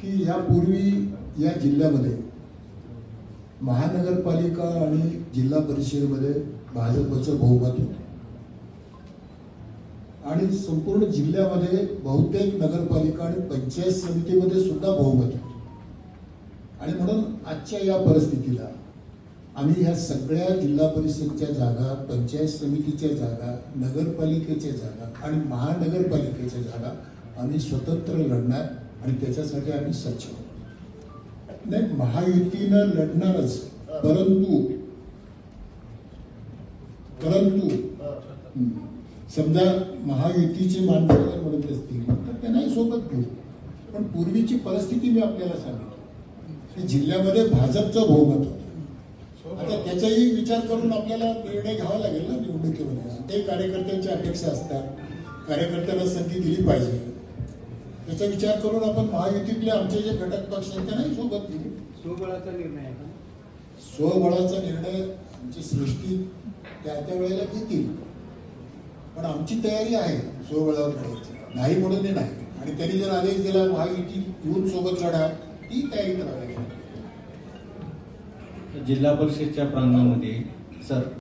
की यापूर्वी या जिल्ह्यामध्ये महानगरपालिका आणि जिल्हा परिषदेमध्ये भाजपचं बहुमत होतं. आणि संपूर्ण जिल्ह्यामध्ये बहुतेक नगरपालिका आणि पंचायत समितीमध्ये सुद्धा बहुमत होतं. आणि म्हणून आजच्या या परिस्थितीला आम्ही ह्या सगळ्या जिल्हा परिषदच्या जागा पंचायत समितीच्या जागा नगरपालिकेच्या जागा आणि महानगरपालिकेच्या जागा आम्ही स्वतंत्र लढण्यात आणि त्याच्यासाठी आम्ही सज्ज. आहोत नाही महायुतीनं लढणारच. परंतु परंतु समजा महायुतीची माणसं जर म्हणत असतील तर त्यांनाही सोबत घेऊ. पण पूर्वीची परिस्थिती मी आपल्याला सांगितली जिल्ह्यामध्ये भाजपचं बहुमत होतं. आता त्याचाही विचार करून आपल्याला निर्णय घ्यावा लागेल ना निवडणुकीमध्ये. ते कार्यकर्त्यांच्या अपेक्षा असतात. कार्यकर्त्यांना संधी दिली पाहिजे. त्याचा विचार करून आपण महायुतीतले आमचे जे घटक पक्ष आहेत त्यांनाही सोबत घेऊ. स्वबळाचा निर्णय? स्वबळाचा निर्णय आमची सृष्टी त्या त्या वेळेला घेतील. पण आमची तयारी आहे स्वबळावर लढायची नाही म्हणून नाही. आणि त्यांनी जर आदेश दिला महायुती येऊन सोबत लढा ती तयारी करावी जिल्हा परिषदच्या प्रांगणामध्ये सर